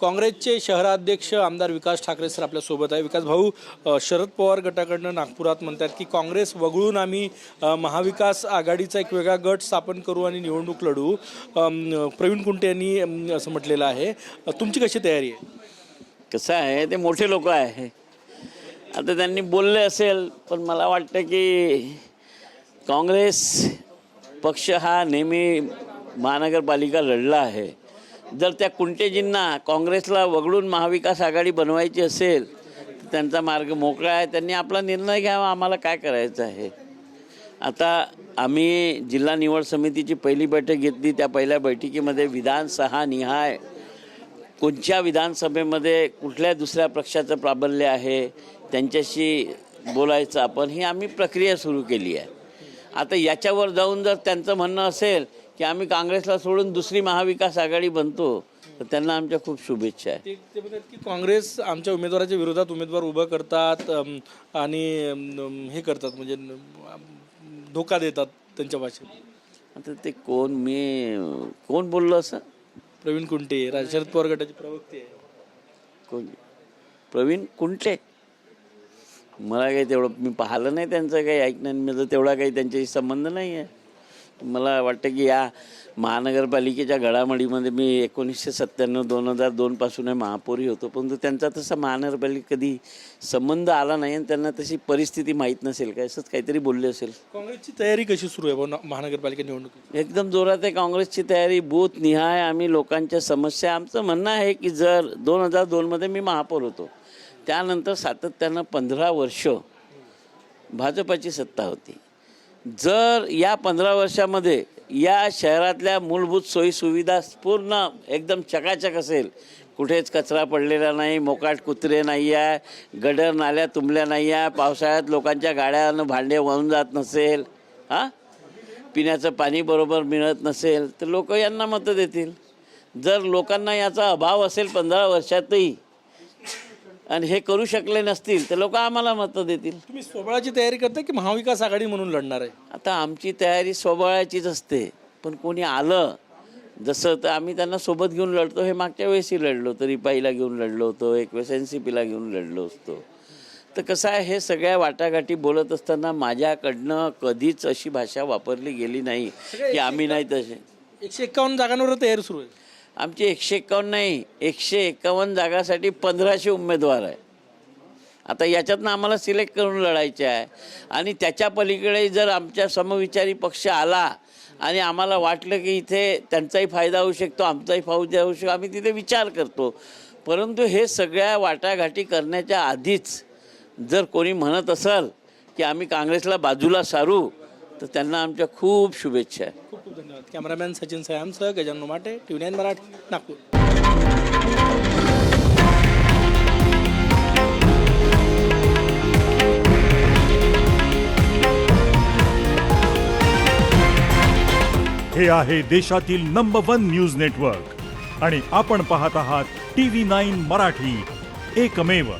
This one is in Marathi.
काँग्रेसचे शहराध्यक्ष आमदार विकास ठाकरे सर आपल्यासोबत आहे. विकास भाऊ शरद पवार गटाकडनं नागपुरात म्हणतात की काँग्रेस वगळून आम्ही महाविकास आघाडीचा एक वेगळा गट स्थापन करू आणि निवडणूक लढू. प्रवीण कुंटे यांनी असं म्हटलेलं आहे. तुमची कशी तयारी आहे? कसं आहे ते मोठे लोक आहे. आता त्यांनी बोलले असेल पण मला वाटतं की काँग्रेस पक्ष हा नेहमी महानगरपालिका लढला आहे. जर त्या कुंटेजींना काँग्रेसला वगळून महाविकास आघाडी बनवायची असेल तर त्यांचा मार्ग मोकळा आहे. त्यांनी आपला निर्णय घ्यावा. आम्हाला काय करायचं आहे? आता आम्ही जिल्हा निवड समितीची पहिली बैठक घेतली. त्या पहिल्या बैठकीमध्ये विधानसभा निहाय. कोणत्या विधानसभेमध्ये कुठल्या दुसऱ्या पक्षाचं प्राबल्य आहे? त्यांच्याशी बोलायचं आपण. ही आम्ही प्रक्रिया सुरू केली आहे. आता याच्यावर जाऊन जर त्यांचं म्हणणं असेल की आम्ही काँग्रेसला सोडून दुसरी महाविकास आघाडी बनतो तर त्यांना आमच्या खूप शुभेच्छा आहे. ते म्हणतात की काँग्रेस आमच्या उमेदवाराच्या विरोधात उमेदवार उभं करतात अम, आणि अम, हे करतात म्हणजे अम, धोका देतात त्यांच्या भाषेत. आता ते कोण मी कोण बोललो असं? प्रवीण कुंटे शरद पवार गटाचे प्रवक्ते आहे. कोण? प्रवीण कुंटे? मला काही तेवढं मी पाहिलं नाही त्यांचं काही ऐकण्यामध्ये तेवढा काही त्यांच्याशी संबंध नाही आहे मला वाटतं की या महानगरपालिकेच्या घडामोडीमध्ये मी एकोणीसशे सत्त्याण्णव दोन हजार दोनपासून महापौरी होतो. परंतु त्यांचा तसा महानगरपालिका कधी संबंध आला नाही आणि त्यांना तशी परिस्थिती माहीत नसेल काय असंच काहीतरी बोलले असेल. काँग्रेसची तयारी कशी सुरू आहे? भाऊ महानगरपालिका निवडणुकीची. एकदम जोरात आहे काँग्रेसची तयारी बूथ निहाय आम्ही लोकांच्या समस्या. आमचं म्हणणं आहे की जर दोन हजार दोनमध्ये मी महापौर होतो त्यानंतर सातत्यानं पंधरा वर्ष भाजपाची सत्ता होती. जर या पंधरा वर्षामध्ये या शहरातल्या मूलभूत सोयीसुविधा पूर्ण एकदम चकाचक असेल कुठेच कचरा पडलेला नाही मोकाट कुत्रे नाही आहे गडर नाल्या तुंबल्या नाही आहे पावसाळ्यात लोकांच्या गाड्यानं भांडे वाहून जात नसेल हां? पिण्याचं पाणी बरोबर मिळत नसेल तर लोक यांना मतं देतील. जर लोकांना याचा अभाव असेल पंधरा वर्षातही आणि हे करू शकले नसतील तर लोक आम्हाला मतं देतील. तुम्ही सोबळाची तयारी करता की महाविकास आघाडी म्हणून लढणार आहे? आता आमची तयारी स्वबळाचीच असते. पण कोणी आलं जसं तर आम्ही त्यांना सोबत घेऊन लढतो हे मागच्या वेळेसही लढलो होतो. रिपाईला घेऊन लढलो होतो एक वेळेस एन सी पीला घेऊन लढलो असतो. तर कसं आहे हे सगळ्या वाटाघाटी बोलत असताना माझ्याकडनं कधीच अशी भाषा वापरली गेली नाही की आम्ही नाही तसे. एकशे एक्कावन्न जागांवर तयारी सुरू आहे. आमची एकशे एक्कावन्न नाही एकशे एकावन्न जागासाठी पंधराशे उमेदवार आहे. आता याच्यातनं आम्हाला सिलेक्ट करून लढायचे आहे. आणि त्याच्या पलीकडे जर आमच्या समविचारी पक्ष आला आणि आम्हाला वाटलं की इथे त्यांचाही फायदा होऊ शकतो आमचाही फायदा होऊ शकतो आम्ही तिथे विचार करतो. परंतु हे सगळ्या वाटाघाटी करण्याच्या आधीच जर कोणी म्हणत असेल की आम्ही काँग्रेसला बाजूला सारू तर त्यांना आमच्या खूप शुभेच्छा आहे. खूप धन्यवाद. कॅमेरामॅन सचिन सयामसह गजानन माटे ट्युनियन मराठी नागपूर. हे आहे देशातील नंबर वन न्यूज नेटवर्क आणि आपण पाहत आहात टी व्ही नाईन मराठी. एकमेव